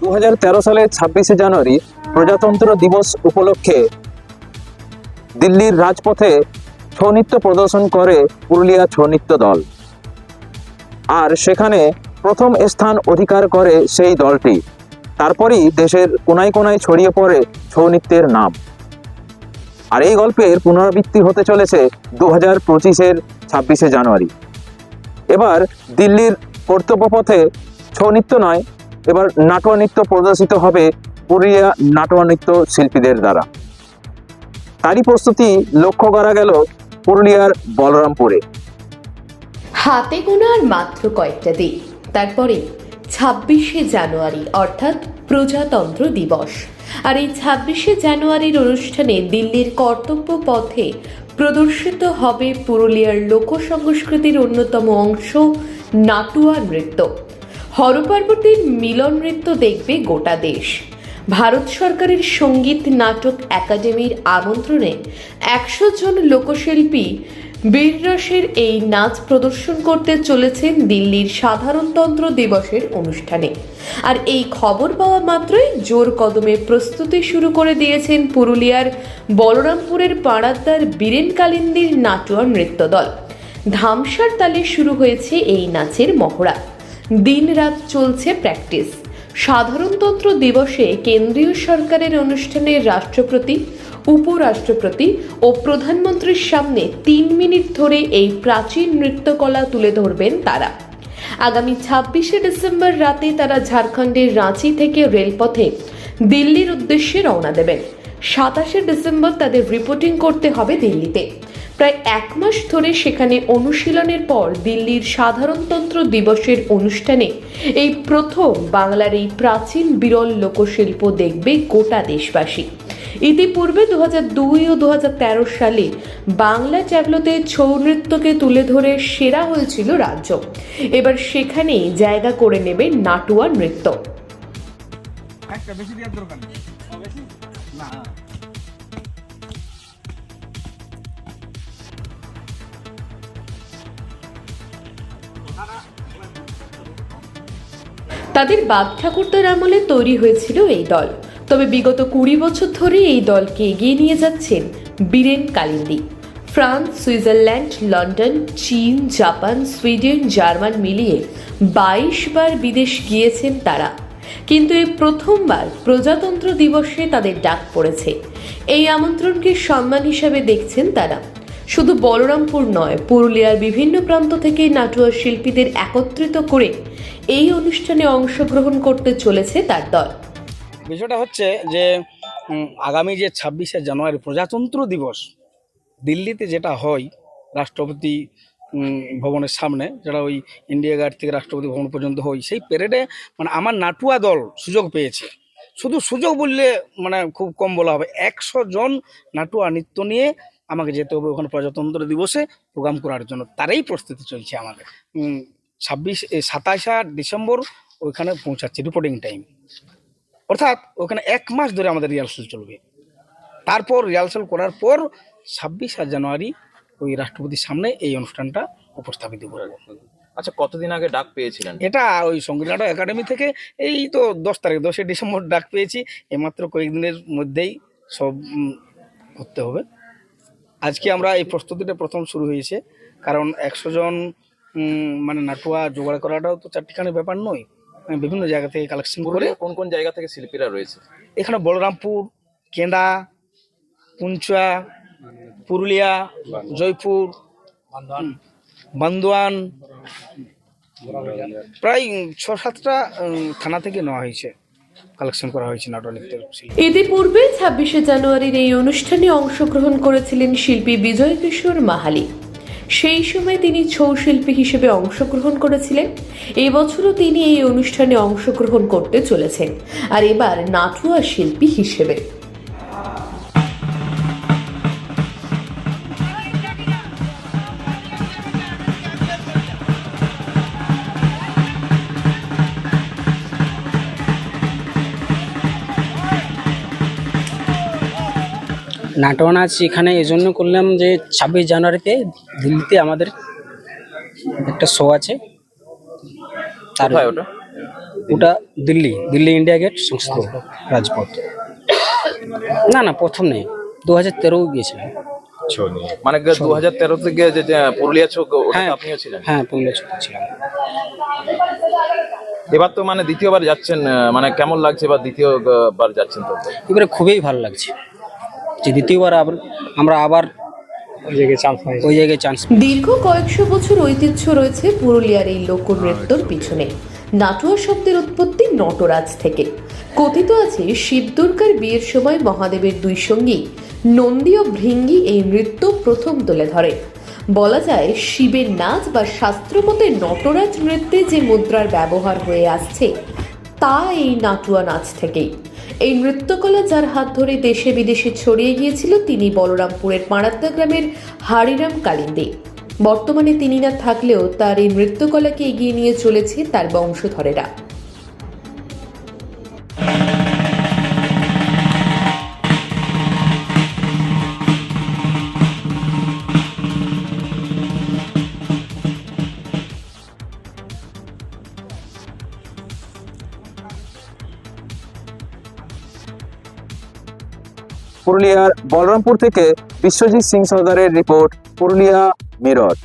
দু সালের ছাব্বিশে জানুয়ারি প্রজাতন্ত্র দিবস উপলক্ষে দিল্লির রাজপথে ছৌ নৃত্য প্রদর্শন করে পুরুলিয়া ছৌ নৃত্য দল। আর সেখানে প্রথম স্থান অধিকার করে সেই দলটি। তারপরই দেশের কোনায় কোনায় ছড়িয়ে পড়ে ছৌ নৃত্যের নাম। আর এই গল্পের পুনরাবৃত্তি হতে চলেছে দু হাজার পঁচিশের ছাব্বিশে জানুয়ারি। এবার দিল্লির কর্তব্যপথে ছৌ নৃত্য নয়, এবার নাটোয়া নৃত্য প্রদর্শিত হবে পুরুলিয়া নাটোয়া নৃত্য শিল্পীদের দ্বারা। তারই প্রস্তুতি লক্ষ্য করা গেল পুরুলিয়ার বলরামপুরে। হাতে গোনা আর মাত্র কয়েকটা দিন, তারপরে ছাব্বিশে জানুয়ারি, অর্থাৎ প্রজাতন্ত্র দিবস। আর এই ছাব্বিশে জানুয়ারির অনুষ্ঠানে দিল্লির কর্তব্য পথে প্রদর্শিত হবে পুরুলিয়ার লোক সংস্কৃতির অন্যতম অংশ, নাটুয়া নৃত্য। হরপার্বতীর মিলন নৃত্য দেখবে গোটা দেশ। ভারত সরকারের সংগীত নাটক একাডেমির আমন্ত্রণে একশো জন লোকশিল্পী বীররসের এই নাচ প্রদর্শন করতে চলেছেন দিল্লির সাধারণতন্ত্র দিবসের অনুষ্ঠানে। আর এই খবর পাওয়া মাত্রই জোর কদমে প্রস্তুতি শুরু করে দিয়েছেন পুরুলিয়ার বলরামপুরের পাড়াদ্দার বীরেন কালিন্দির নাটুয়া নৃত্য দল ধামসার তালে শুরু হয়েছে এই নাচের মহড়া। দিন রাত চলছে প্র্যাকটিস। সাধারণতন্ত্র দিবসে কেন্দ্রীয় সরকারের অনুষ্ঠানে রাষ্ট্রপতি, উপরাষ্ট্রপতি ও প্রধানমন্ত্রীর সামনে তিন মিনিট ধরে এই প্রাচীন নৃত্যকলা তুলে ধরবেন তারা। আগামী ছাব্বিশে ডিসেম্বর রাতে তারা ঝাড়খণ্ডের রাঁচি থেকে রেলপথে দিল্লির উদ্দেশ্যে রওনা দেবেন। সাতাশে ডিসেম্বর তাদের রিপোর্টিং করতে হবে দিল্লিতে। প্রায় এক মাস ধরে সেখানে অনুশীলনের পর দিল্লির সাধারণতন্ত্র দিবসের অনুষ্ঠানে এই প্রথম বাংলার এই প্রাচীন বিরল লোকশিল্প দেখবে গোটা দেশবাসী। ইতিপূর্বে দু দুই ও দু হাজার তেরো সালে বাংলা ট্যাবলোতে ছৌ নৃত্যকে তুলে ধরে সেরা হয়েছিল রাজ্য। এবার সেখানেই জায়গা করে নেবে নাটুয়া নৃত্য। একটা বেশি দরকার তাদের বাপ ঠাকুরদার আমলে তৈরি হয়েছিল এই দল। তবে বিগত কুড়ি বছর ধরে এই দলকে এগিয়ে নিয়ে যাচ্ছেন Biren Kalindi. France, Switzerland, London, চীন, জাপান, সুইডেন, জার্মান মিলিয়ে বাইশ বার বিদেশ গিয়েছেন তারা। কিন্তু এই প্রথমবার প্রজাতন্ত্র দিবসে তাদের ডাক পড়েছে। এই আমন্ত্রণকে সম্মান হিসাবে দেখছেন তারা। শুধু বলরামপুর নয়, পুরুলিয়ার বিভিন্ন প্রান্ত থেকে নাটুয়া শিল্পীদের একত্রিত করে এই অনুষ্ঠানে অংশগ্রহণ করতে চলেছে তার দল। বিষয়টা হচ্ছে যে আগামী যে ছাব্বিশে জানুয়ারি প্রজাতন্ত্র দিবস, দিল্লিতে যেটা হয়, রাষ্ট্রপতি ভবনের সামনে, যেটা ওই ইন্ডিয়া গেট থেকে রাষ্ট্রপতি ভবন পর্যন্ত হয়, সেই প্যারেডে মানে আমার নাটুয়া দল সুযোগ পেয়েছে। শুধু সুযোগ বললে মানে খুব কম বলা হবে, একশো জন নাটুয়া নৃত্য নিয়ে আমাকে যেতে হবে ওখানে প্রজাতন্ত্র দিবসে প্রোগ্রাম করার জন্য। তারই প্রস্তুতি চলছে আমাদের। ছাব্বিশ সাতাশা ডিসেম্বর ওইখানে পৌঁছাচ্ছে রিপোর্টিং টাইম অর্থাৎ ওখানে এক মাস ধরে আমাদের রিহার্সাল চলবে। তারপর রিহার্সাল করার পর ছাব্বিশে জানুয়ারি ওই রাষ্ট্রপতির সামনে এই অনুষ্ঠানটা উপস্থাপিত করব। আচ্ছা কতদিন আগে ডাক পেয়েছিলেন? এটা ওই সংগীত একাডেমি থেকে এই তো দশ তারিখ দশই ডিসেম্বর ডাক পেয়েছি। এমাত্র কয়েকদিনের মধ্যেই সব করতে হবে। আজকে আমরা এই প্রস্তুতিটা প্রথম শুরু হয়েছে কারণ একশো জন মানে নাটুয়া জোগাড় করাটাও তো চারটিখানি ব্যাপার নয়। বিভিন্ন জায়গা থেকে কালেকশন করে কোন কোন জায়গা থেকে শিল্পীরা রয়েছে? এখানে বলরামপুর কেন্দা পুঞ্চা পুরুলিয়া জয়পুর বান্দোয়ান। প্রায় ছ সাতটা থানা থেকে নেওয়া হয়েছে। কালেকশন করা হয়েছে নাটক শিল্পী। ইতিপূর্বে ছাব্বিশে জানুয়ারির এই অনুষ্ঠানে অংশগ্রহণ করেছিলেন শিল্পী বিজয় কিশোর মাহালি। সেই সময় তিনি ছৌ শিল্পী হিসেবে অংশগ্রহণ করেছিলেন। এবছরও তিনি এই অনুষ্ঠানে অংশগ্রহণ করতে চলেছেন। আর এবার নাটুয়া শিল্পী হিসেবে। নাটক নাচ এখানে এই জন্য করলাম যে ছাব্বিশ জানুয়ারিতে দিল্লিতে আমাদের একটা শো আছে। তার ওটা? ওটা দিল্লি দিল্লি ইন্ডিয়া গেট সংস্থ। রাজপথ। না না প্রথম নেই দু হাজার তেরোও গিয়েছিলাম মানে দু হাজার তেরো থেকে যে পুরুলিয়া হ্যাঁ আপনিও ছিলেন? হ্যাঁ পুরুলিয়া ছোট ছিলাম। এবার তো মানে দ্বিতীয়বার যাচ্ছেন মানে কেমন লাগছে এবার দ্বিতীয়বার যাচ্ছেন তো? এবারে খুবই ভালো লাগছে। যে দ্বিতীয়বার আমরা আবার ওই জায়গায় চান্স ওই জায়গায় চান্স দীর্ঘ কয়েকশো বছর ঐতিহ্য রয়েছে পুরুলিয়ার এই লোকনৃত্যর পিছনে। নাটুয়া শব্দের উৎপত্তি নটরাজ থেকে। কথিত আছে শিব দুর্গার বিয়ের সময় মহাদেবের দুই সঙ্গী নন্দী ও ভৃঙ্গি এই নৃত্য প্রথম তুলে ধরে। বলা যায় শিবের নাচ বা শাস্ত্রমতে নটরাজ নৃত্যে যে মুদ্রার ব্যবহার হয়ে আসছে তা এই নাটুয়া নাচ থেকেই। এই নৃত্যকলা যার হাত ধরে দেশে বিদেশে ছড়িয়ে গিয়েছিল তিনি বলরামপুরের পাড়াত্তা গ্রামের হারিরাম কালিন্দে। বর্তমানে তিনি না থাকলেও তার এই নৃত্যকলাকে এগিয়ে নিয়ে চলেছে তার বংশধরেরা। পুরুলিয়ার বলরামপুর থেকে বিশ্বজিৎ সিং সর্দারের রিপোর্ট পুরুলিয়া মিরর।